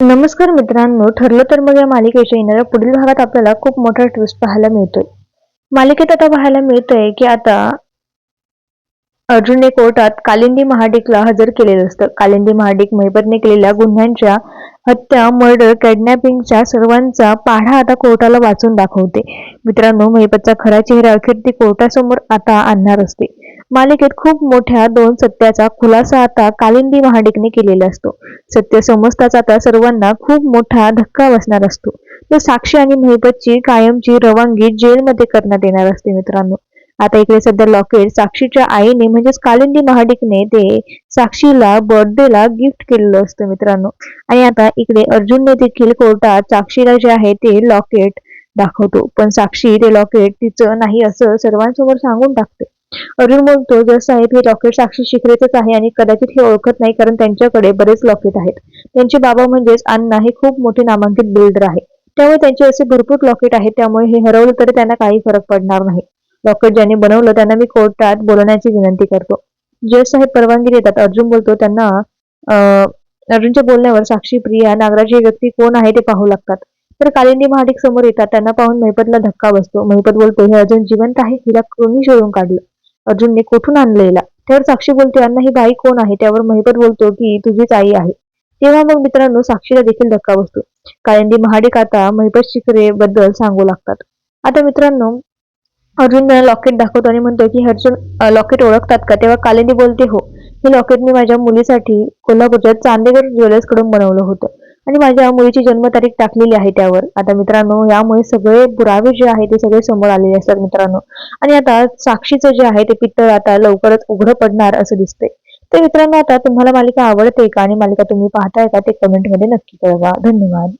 नमस्कार मित्रांनो ठरलं तर मग या मालिकेच्या येणाऱ्या पुढील भागात आपल्याला खूप मोठा ट्विस्ट पाहायला मिळतोय. मालिकेत आता पाहायला मिळतंय की आता अर्जुनने कोर्टात कालिंदी महाडिकला हजर केलेलं असतं. कालिंदी महाडिक महिपतने केलेल्या गुन्ह्यांच्या हत्या मर्डर किडनॅपिंगच्या सर्वांचा पाढा आता कोर्टाला वाचून दाखवते. मित्रांनो महिपतचा खरा चेहरा अखेर ती कोर्टासमोर आता आणणार असते. मालिकेत खूप मोठ्या दोन सत्याचा खुलासा आता कालिंदी महाडिकने केलेला असतो. सत्य समजताच आता सर्वांना खूप मोठा धक्का बसणार असतो. तर साक्षी आणि महिपतची कायमची रवानगी जेलमध्ये करण्यात येणार असते मित्रांनो. आता इकडे सध्या लॉकेट साक्षीच्या आईने म्हणजेच कालिंदी महाडिकने ते साक्षीला बर्थडेला गिफ्ट केलेलं असतं मित्रांनो. आणि आता इकडे अर्जुनने देखील कोर्टात साक्षीला जे आहे ते लॉकेट दाखवतो. पण साक्षी ते लॉकेट तिचं नाही असं सर्वांसमोर सांगून टाकते. अर्जुन बोलतो जर साहेब हे लॉकेट साक्षी शिखरेचंच आहे आणि कदाचित हे ओळखत नाही कारण त्यांच्याकडे बरेच लॉकेट आहेत. त्यांचे बाबा म्हणजेच अण्णा हे खूप मोठे नामांकित बिल्डर आहे. त्यामुळे त्यांचे असे भरपूर लॉकेट आहेत त्यामुळे हे हरवलं तरी त्यांना काही फरक पडणार नाही. लॉकेट ज्यांनी बनवलं त्यांना मी कोर्टात बोलवण्याची विनंती करतो. जज साहेब परवानगी देतात. अर्जुन बोलतो त्यांना अर्जुनच्या बोलण्यावर साक्षी प्रिया नागराज ही व्यक्ती कोण आहे ते पाहू लागतात. तर कालिंदी महाडिक समोर येतात. त्यांना पाहून महिपतला धक्का बसतो. महिपत बोलतो हे अर्जुन जिवंत आहे? हिला कोणी शोधून काढलं? अर्जुनने कोठून आणलेला? त्यावर साक्षी बोलते अण्णा ही बाई कोण आहे? त्यावर महिपत बोलतो की तुझीच आई आहे. तेव्हा मग मित्रांनो साक्षीला देखील धक्का बसतो. कालिंदी महाडिक आता महिपत शिखरे बद्दल सांगू लागतात. आता मित्रांनो अर्जुन लॉकेट दाखवतो आणि म्हणतो की अर्जुन लॉकेट ओळखतात का? तेव्हा कालिंदी बोलते हो. हे लॉकेट मी माझ्या मुलीसाठी कोल्हापूरच्या चांदेगड ज्वेलर्सकडून बनवलं होतं. आणि माझ्या मुलीची जन्मतारीख टाकलेली आहे त्यावर. आता मित्रांनो यामुळे सगळे पुरावे जे आहे ते सगळे समोर आलेले असतात मित्रांनो. आणि आता साक्षीचं जे आहे ते पित्तळ आता लवकरच उघडं पडणार असं दिसतंय. तर मित्रांनो आता तुम्हाला मालिका आवडते का? आणि मालिका तुम्ही पाहताय का? ते कमेंटमध्ये नक्की कळवा. धन्यवाद.